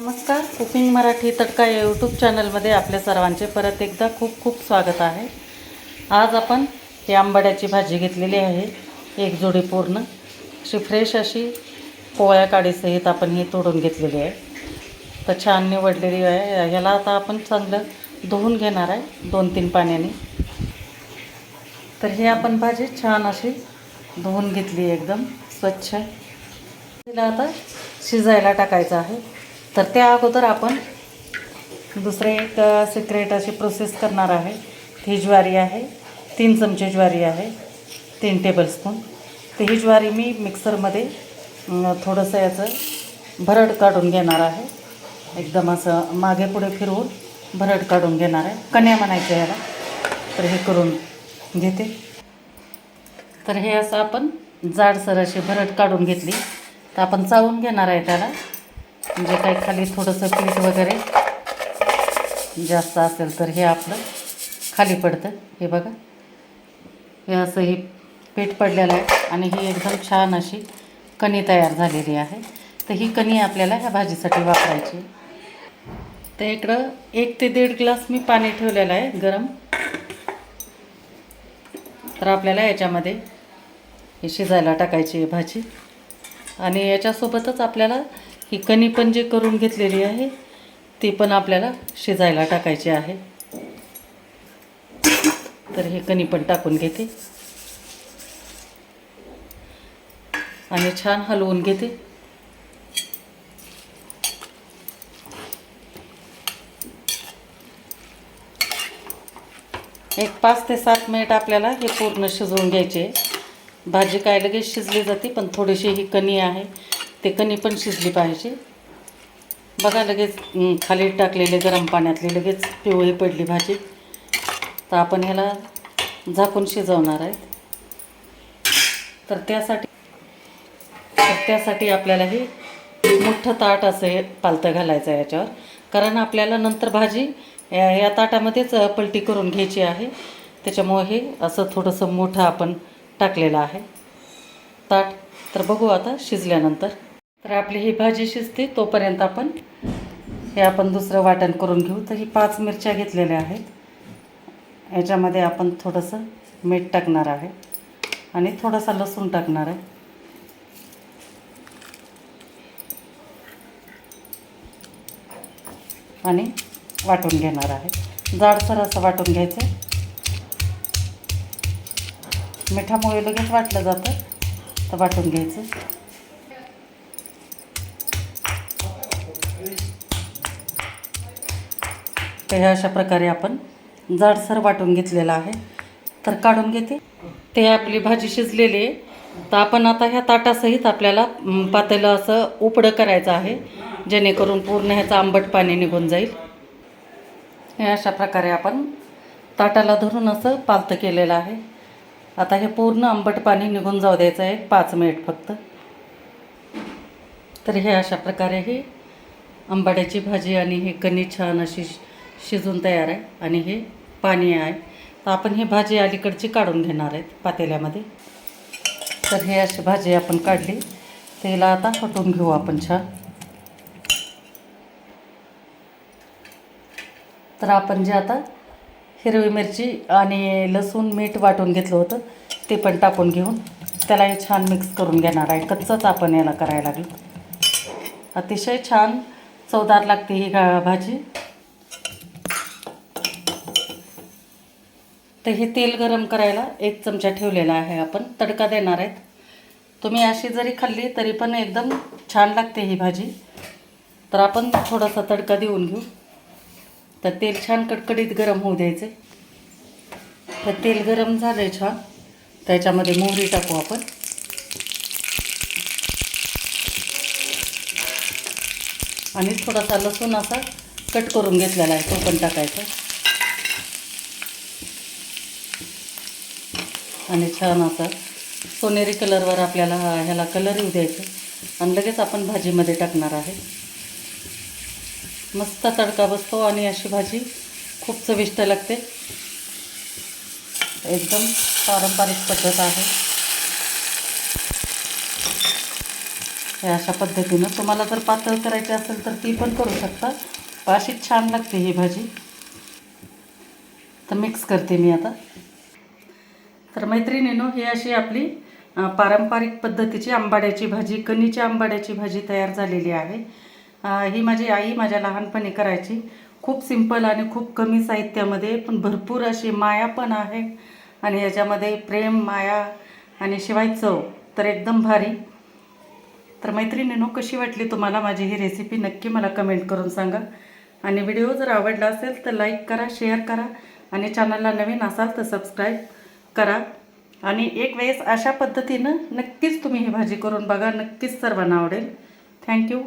नमस्कार. कुकिंग मराठी तडका या यूट्यूब चॅनलमध्ये आपल्या सर्वांचे परत एकदा खूप खूप स्वागत आहे. आज आपण ही आंबाड्याची भाजी घेतलेली आहे एक जोडी पूर्ण. अशी फ्रेश अशी पोळ्या काडीसहित आपण ही तोडून घेतलेली आहे. तर छान निवडलेली आहे. ह्याला आता आपण चांगलं धुवून घेणार आहे दोन तीन पाण्याने. तर ही आपण भाजी छान अशी धुवून घेतली एकदम स्वच्छ. तिला आता शिजायला टाकायचं आहे. तर त्या अगोदर आपण दुसरे एक सिक्रेट अशी प्रोसेस करणार आहे. ही ज्वारी आहे तीन चमचे ज्वारी आहे तीन टेबलस्पून तर ही ज्वारी मी मिक्सरमध्ये थोडंसं याचं भरड काढून घेणार आहे. एकदम असं मागे पुढे फिरवून भरड काढून घेणार आहे. कन्या म्हणायचं याला. तर हे करून घेते. तर हे असं आपण जाडसर अशी भरड काढून घेतली. तर आपण चावून घेणार आहे त्याला. म्हणजे काही खाली थोडंसं पीठ वगैरे जास्त असेल तर हे आपलं खाली पडतं. हे बघा. हे असं हे पीठ पडलेलं आहे आणि ही एकदम छान अशी कणी तयार झालेली आहे. तर ही कणी आपल्याला ह्या भाजीसाठी वापरायची तर इकडं एक ते दीड ग्लास मी पाणी ठेवलेलं आहे गरम. तर आपल्याला याच्यामध्ये ही शिजायला टाकायची आहे भाजी. आणि याच्यासोबतच आपल्याला ही कणी पण जी करून घेतलेली आहे ती पण आपल्याला शिजायला टाकायची आहे. तर हे कणी पण टाकून घेते. आणि छान हलवून घेते. एक पाच ते सात मिनिट आपल्याला हे पूर्ण शिजवून घ्यायचे. भाजी काय लगेच शिजली जाते पण थोडीशी ही कणी आहे. ते कणी पण शिजली पाहिजे. बघा लगेच खाली टाकलेले गरम पाण्यातली लगेच पिवळी पडली भाजी. तर आपण ह्याला झाकून शिजवणार आहे. तर त्यासाठी तर त्यासाठी आपल्याला हे मोठं ताट असं हे पालतं घालायचं आहे याच्यावर. कारण आपल्याला नंतर भाजी या या ताटामध्येच पलटी करून घ्यायची आहे. त्याच्यामुळे हे असं थोडंसं मोठं आपण टाकलेलं आहे. ताट तर बघू आता शिजल्यानंतर. तर आपली ही भाजी शिजते तोपर्यंत आपण हे आपण दुसरं वाटण करून घेऊ. तर ही पाच मिरच्या घेतलेल्या आहेत. याच्यामध्ये आपण थोडंसं मीठ टाकणार आहे आणि थोडासा लसूण टाकणार आहे. आणि वाटून घेणार आहे. जाडसर असं वाटून घ्यायचं. मिठामुळे लगेच वाटलं जातं तर वाटून घ्यायचं. तर ह्या अशा प्रकारे आपण जाडसर वाटून घेतलेलं आहे. तर काढून घेते. ते आपली भाजी शिजलेली आहे. तर आपण आता ह्या ताटासहित आपल्याला पातेलं असं उपडं करायचं आहे. जेणेकरून पूर्ण ह्याचं आंबट पाणी निघून जाईल. हे अशा प्रकारे आपण ताटाला धरून असं पालतं केलेलं आहे. आता हे पूर्ण आंबट पाणी निघून जाऊ द्यायचं आहे पाच मिनिट फक्त. तर हे अशा प्रकारे ही आंबाड्याची भाजी आणि हे कणी छान अशी शिजून तयार आहे आणि हे पाणी आहे. तर आपण ही भाजी अलीकडची काढून घेणार आहेत पातेल्यामध्ये. तर हे अशी भाजी आपण काढली. त्याला आता हटवून घेऊ आपण छान. तर आपण जे आता हिरवी मिरची आणि लसूण मीठ वाटून घेतलं होतं ते पण टाकून घेऊन त्यालाही छान मिक्स करून घेणार आहे. कच्चंच आपण याला करायला लागलं. अतिशय छान चवदार लागते ही भाजी. तर हे तेल गरम करायला एक चमचा ठेवलेला आहे आपण. तडका देणार आहेत. तुम्ही अशी जरी खाल्ली तरी पण एकदम छान लागते ही भाजी. तर आपण थोडासा तडका देऊन घेऊ. तर तेल छान कडकडीत गरम होऊ द्यायचे. तर तेल गरम झालं आहे छान. त्याच्यामध्ये मोहरी टाकू आपण. आणि थोडासा लसूण असा कट करून घेतलेला आहे. तो पण टाकायचा. आणि छान असा सोनेरी कलरवर आपल्याला ह्याला कलर येऊ द्यायचं. आणि लगेच आपण भाजीमध्ये टाकणार आहे. मस्त तडका बसतो आणि अशी भाजी खूप चविष्ट लागते. एकदम पारंपरिक पद्धत आहे. हे अशा पद्धतीनं तुम्हाला जर पातळ करायची असेल तर ती पण करू शकता. अशीच छान लागते ही भाजी. तर मिक्स करते मी आता. तर मैत्रिणीनो ही अशी आपली पारंपरिक पद्धतीची आंबाड्याची भाजी कणीच्या आंबाड्याची भाजी तयार झालेली आहे. ही माझी आई माझ्या लहानपणी करायची. खूप सिंपल आणि खूप कमी साहित्यामध्ये पण भरपूर अशी माया पण आहे. आणि याच्यामध्ये प्रेम माया आणि शिवाय चव तर एकदम भारी. तर मैत्रिणीनो कशी वाटली तुम्हाला माझी ही रेसिपी नक्की मला कमेंट करून सांगा. आणि व्हिडिओ जर आवडला असेल तर लाईक करा शेअर करा. आणि चॅनलला नवीन असाल तर सबस्क्राईब करा. आणि एक वेळेस अशा पद्धतीनं नक्कीच तुम्ही ही भाजी करून बघा. नक्कीच सर्वांना आवडेल. थँक्यू